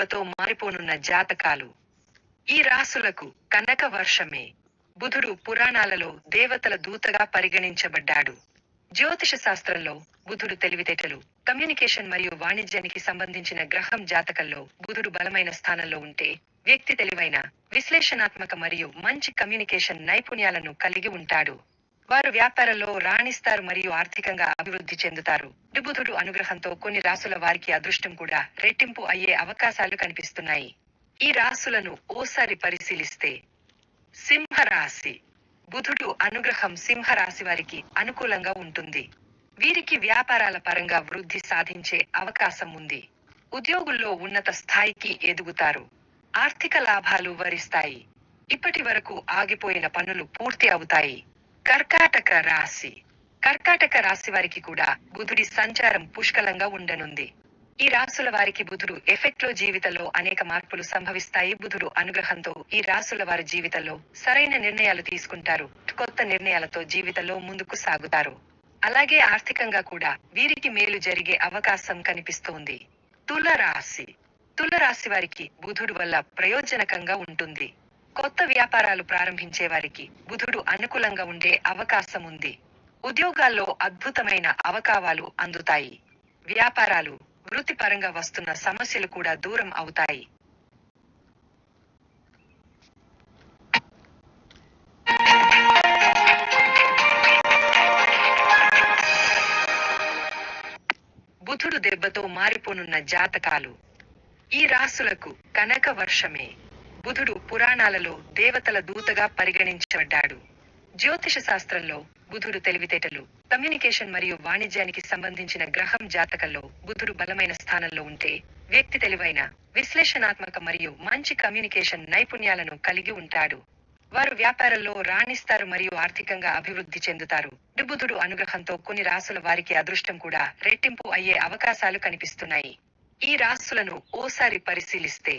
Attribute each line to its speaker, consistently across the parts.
Speaker 1: దెబ్బతో మారిపోనున్న జాతకాలు. ఈ రాసులకు కనక వర్షమే. బుధుడు పురాణాలలో దేవతల దూతగా పరిగణించబడ్డాడు. జ్యోతిష శాస్త్రంలో బుధుడు తెలివితేటలు కమ్యూనికేషన్ మరియు వాణిజ్యానికి సంబంధించిన గ్రహం జాతకంలో బుధుడు బలమైన స్థానంలో ఉంటే వ్యక్తి తెలివైన విశ్లేషణాత్మక మరియు మంచి కమ్యూనికేషన్ నైపుణ్యాలను కలిగి ఉంటాడు. వారు వ్యాపారంలో రాణిస్తారు మరియు ఆర్థికంగా అభివృద్ధి చెందుతారు. బుధుడు అనుగ్రహంతో కొన్ని రాసుల వారికి అదృష్టం కూడా రెట్టింపు అయ్యే అవకాశాలు కనిపిస్తున్నాయి. ఈ రాసులను ఓసారి పరిశీలిస్తే సింహరాశి. బుధుడు అనుగ్రహం సింహరాశి వారికి అనుకూలంగా ఉంటుంది. వీరికి వ్యాపారాల పరంగా వృద్ధి సాధించే అవకాశం ఉంది. ఉద్యోగుల్లో ఉన్నత స్థాయికి ఎదుగుతారు. ఆర్థిక లాభాలు వరిస్తాయి. ఇప్పటి వరకు ఆగిపోయిన పనులు పూర్తి అవుతాయి. కర్కాటక రాశి. కర్కాటక రాశి వారికి కూడా బుధుడి సంచారం పుష్కలంగా ఉండనుంది. ఈ రాసుల వారికి బుధుడు ఎఫెక్ట్లో జీవితంలో అనేక మార్పులు సంభవిస్తాయి. బుధుడు అనుగ్రహంతో ఈ రాసుల వారి జీవితంలో సరైన నిర్ణయాలు తీసుకుంటారు. కొత్త నిర్ణయాలతో జీవితంలో ముందుకు సాగుతారు. అలాగే ఆర్థికంగా కూడా వీరికి మేలు జరిగే అవకాశం కనిపిస్తోంది. తుల రాశి. తుల రాశి వారికి బుధుడు వల్ల ప్రయోజనకంగా ఉంటుంది. కొత్త వ్యాపారాలు ప్రారంభించే వారికి బుధుడు అనుకూలంగా ఉండే అవకాశం ఉంది. ఉద్యోగాల్లో అద్భుతమైన అవకావాలు అందుతాయి. వ్యాపారాలు వృత్తిపరంగా వస్తున్న సమస్యలు కూడా దూరం అవుతాయి. బుధుడు దెబ్బతో మారిపోనున్న జాతకాలు. ఈ రాసులకు కనక వర్షమే. బుధుడు పురాణాలలో దేవతల దూతగా పరిగణించబడ్డాడు. జ్యోతిష శాస్త్రంలో బుధుడు తెలివితేటలు కమ్యూనికేషన్ మరియు వాణిజ్యానికి సంబంధించిన గ్రహం జాతకంలో బుధుడు బలమైన స్థానంలో ఉంటే వ్యక్తి తెలివైన విశ్లేషణాత్మక మరియు మంచి కమ్యూనికేషన్ నైపుణ్యాలను కలిగి ఉంటాడు. వారు వ్యాపారంలో రాణిస్తారు మరియు ఆర్థికంగా అభివృద్ధి చెందుతారు. బుధుడు అనుగ్రహంతో కొన్ని రాసుల వారికి అదృష్టం కూడా రెట్టింపు అయ్యే అవకాశాలు కనిపిస్తున్నాయి. ఈ రాసులను ఓసారి పరిశీలిస్తే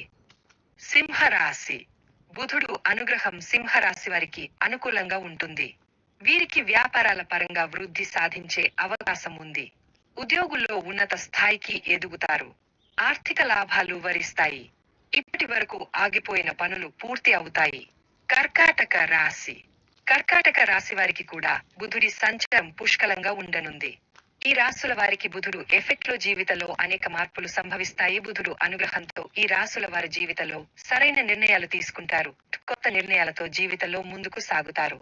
Speaker 1: సింహరాశి. బుధుడు అనుగ్రహం సింహరాశి వారికి అనుకూలంగా ఉంటుంది. వీరికి వ్యాపారాల పరంగా వృద్ధి సాధించే అవకాశం ఉంది. ఉద్యోగుల్లో ఉన్నత స్థాయికి ఎదుగుతారు. ఆర్థిక లాభాలు వరిస్తాయి. ఇప్పటి వరకు ఆగిపోయిన పనులు పూర్తి అవుతాయి. కర్కాటక రాశి. కర్కాటక రాశి వారికి కూడా బుధుడి సంచారం పుష్కలంగా ఉండనుంది. ఈ రాసుల వారికి బుధుడు ఎఫెక్ట్లో జీవితంలో అనేక మార్పులు సంభవిస్తాయి. బుధుడు అనుగ్రహంతో ఈ రాసుల వారి జీవితంలో సరైన నిర్ణయాలు తీసుకుంటారు. కొత్త నిర్ణయాలతో జీవితంలో ముందుకు సాగుతారు.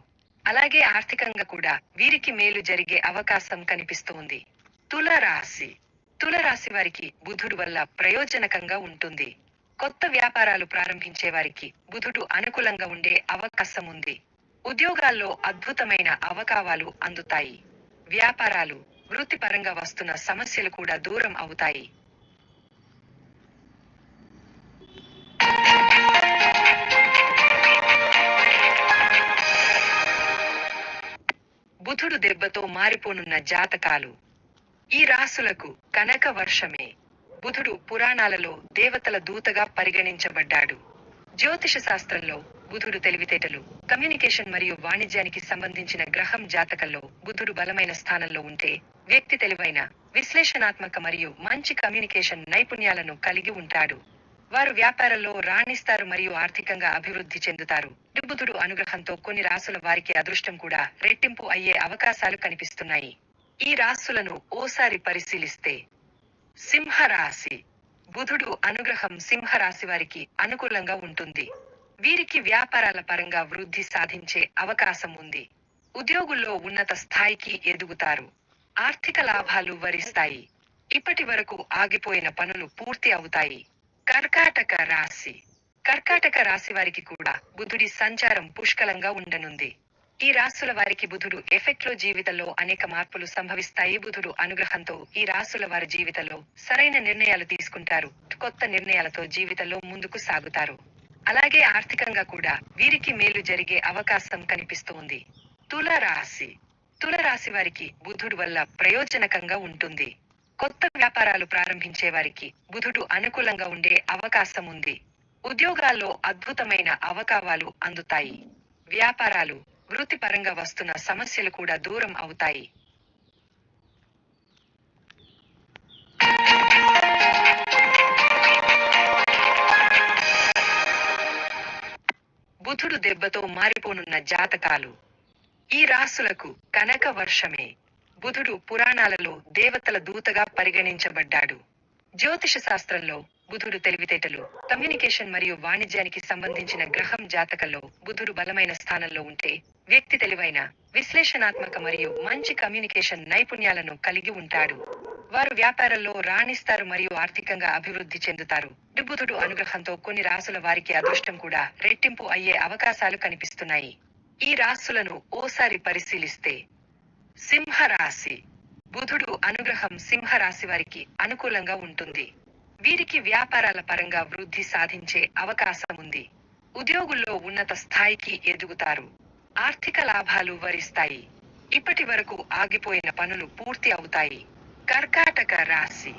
Speaker 1: అలాగే ఆర్థికంగా కూడా వీరికి మేలు జరిగే అవకాశం కనిపిస్తోంది తుల రాశి తుల రాశి వారికి బుధుడు వల్ల ప్రయోజనకంగా ఉంటుంది. కొత్త వ్యాపారాలు ప్రారంభించే వారికి బుధుడు అనుకూలంగా ఉండే అవకాశం ఉంది. ఉద్యోగాల్లో అద్భుతమైన అవకావాలు అందుతాయి. వ్యాపారాలు వృత్తిపరంగా వస్తున్న సమస్యలు కూడా దూరం అవుతాయి. బుధుడు దెబ్బతో మారిపోనున్న జాతకాలు. ఈ రాసులకు కనక వర్షమే. బుధుడు పురాణాలలో దేవతల దూతగా పరిగణించబడ్డాడు. జ్యోతిష శాస్త్రంలో బుధుడు తెలివితేటలు. కమ్యూనికేషన్ మరియు వాణిజ్యానికి సంబంధించిన గ్రహం జాతకంలో బుధుడు బలమైన స్థానంలో ఉంటే వ్యక్తి తెలివైన విశ్లేషణాత్మక మరియు మంచి కమ్యూనికేషన్ నైపుణ్యాలను కలిగి ఉంటాడు. వారు వ్యాపారంలో రాణిస్తారు మరియు ఆర్థికంగా అభివృద్ధి చెందుతారు. బుధుడు అనుగ్రహంతో కొన్ని రాసుల వారికి అదృష్టం కూడా రెట్టింపు అయ్యే అవకాశాలు కనిపిస్తున్నాయి. ఈ రాసులను ఓసారి పరిశీలిస్తే సింహరాశి. బుధుడు అనుగ్రహం సింహరాశి వారికి అనుకూలంగా ఉంటుంది. వీరికి వ్యాపారాల పరంగా వృద్ధి సాధించే అవకాశం ఉంది. ఉద్యోగుల్లో ఉన్నత స్థాయికి ఎదుగుతారు. ఆర్థిక లాభాలు వరిస్తాయి. ఇప్పటి వరకు ఆగిపోయిన పనులు పూర్తి అవుతాయి. కర్కాటక రాశి. కర్కాటక రాశి వారికి కూడా బుధుడి సంచారం పుష్కలంగా ఉండనుంది. ఈ రాసుల వారికి బుధుడు ఎఫెక్ట్లో జీవితంలో అనేక మార్పులు సంభవిస్తాయి. బుధుడు అనుగ్రహంతో ఈ రాసుల వారి జీవితంలో సరైన నిర్ణయాలు తీసుకుంటారు. కొత్త నిర్ణయాలతో జీవితంలో ముందుకు సాగుతారు. అలాగే ఆర్థికంగా కూడా వీరికి మేలు జరిగే అవకాశం కనిపిస్తోంది. తుల తులరాశి తుల వారికి బుధుడు వల్ల ప్రయోజనకంగా ఉంటుంది. కొత్త వ్యాపారాలు ప్రారంభించే వారికి బుధుడు అనుకూలంగా ఉండే అవకాశం ఉంది. ఉద్యోగాల్లో అద్భుతమైన అవకాశాలు అందుతాయి. వ్యాపారాలు వృత్తిపరంగా వస్తున్న సమస్యలు కూడా దూరం అవుతాయి. బుధుడు మారిపోనున్న జాతకాలు. ఈ రాసులకు కనక వర్షమే. బుధుడు పురాణాలలో దేవతల దూతగా పరిగణించబడ్డాడు. జ్యోతిష శాస్త్రంలో బుధుడు తెలివితేటలు కమ్యూనికేషన్ మరియు వాణిజ్యానికి సంబంధించిన గ్రహం జాతకంలో బుధుడు బలమైన స్థానంలో ఉంటే వ్యక్తి తెలివైన విశ్లేషణాత్మక మరియు మంచి కమ్యూనికేషన్ నైపుణ్యాలను కలిగి ఉంటాడు. వారు వ్యాపారంలో రాణిస్తారు మరియు ఆర్థికంగా అభివృద్ధి చెందుతారు. బుధుడు అనుగ్రహంతో కొన్ని రాసుల వారికి అదృష్టం కూడా రెట్టింపు అయ్యే అవకాశాలు కనిపిస్తున్నాయి. ఈ రాసులను ఓసారి పరిశీలిస్తే సింహరాశి. బుధుడు అనుగ్రహం సింహరాశి వారికి అనుకూలంగా ఉంటుంది. వీరికి వ్యాపారాల పరంగా వృద్ధి సాధించే అవకాశం ఉంది. ఉద్యోగుల్లో ఉన్నత స్థాయికి ఎదుగుతారు. ఆర్థిక లాభాలు వరిస్తాయి. ఇప్పటి వరకు ఆగిపోయిన పనులు పూర్తి అవుతాయి. కర్కాటక రాశి.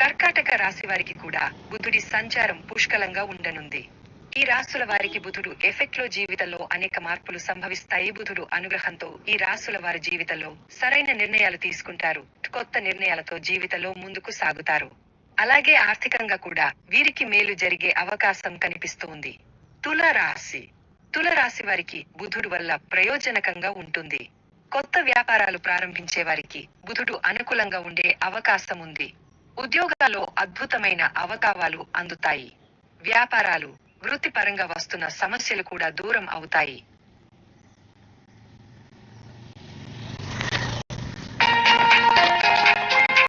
Speaker 1: కర్కాటక రాశి వారికి కూడా బుధుడి సంచారం పుష్కలంగా ఉండనుంది. ఈ రాసుల వారికి బుధుడు ఎఫెక్ట్లో జీవితంలో అనేక మార్పులు సంభవిస్తాయి. బుధుడు అనుగ్రహంతో ఈ రాసుల వారి జీవితంలో సరైన నిర్ణయాలు తీసుకుంటారు. కొత్త నిర్ణయాలతో జీవితంలో ముందుకు సాగుతారు. అలాగే ఆర్థికంగా కూడా వీరికి మేలు జరిగే అవకాశం కనిపిస్తుంది. తుల రాశి. తుల రాశి వారికి బుధుడు వల్ల ప్రయోజనకంగా ఉంటుంది. కొత్త వ్యాపారాలు ప్రారంభించే వారికి బుధుడు అనుకూలంగా ఉండే అవకాశం ఉంది. ఉద్యోగాల్లో అద్భుతమైన అవకావాలు అందుతాయి. వ్యాపారాలు వృత్తిపరంగా వస్తున్న సమస్యలు కూడా దూరం అవుతాయి.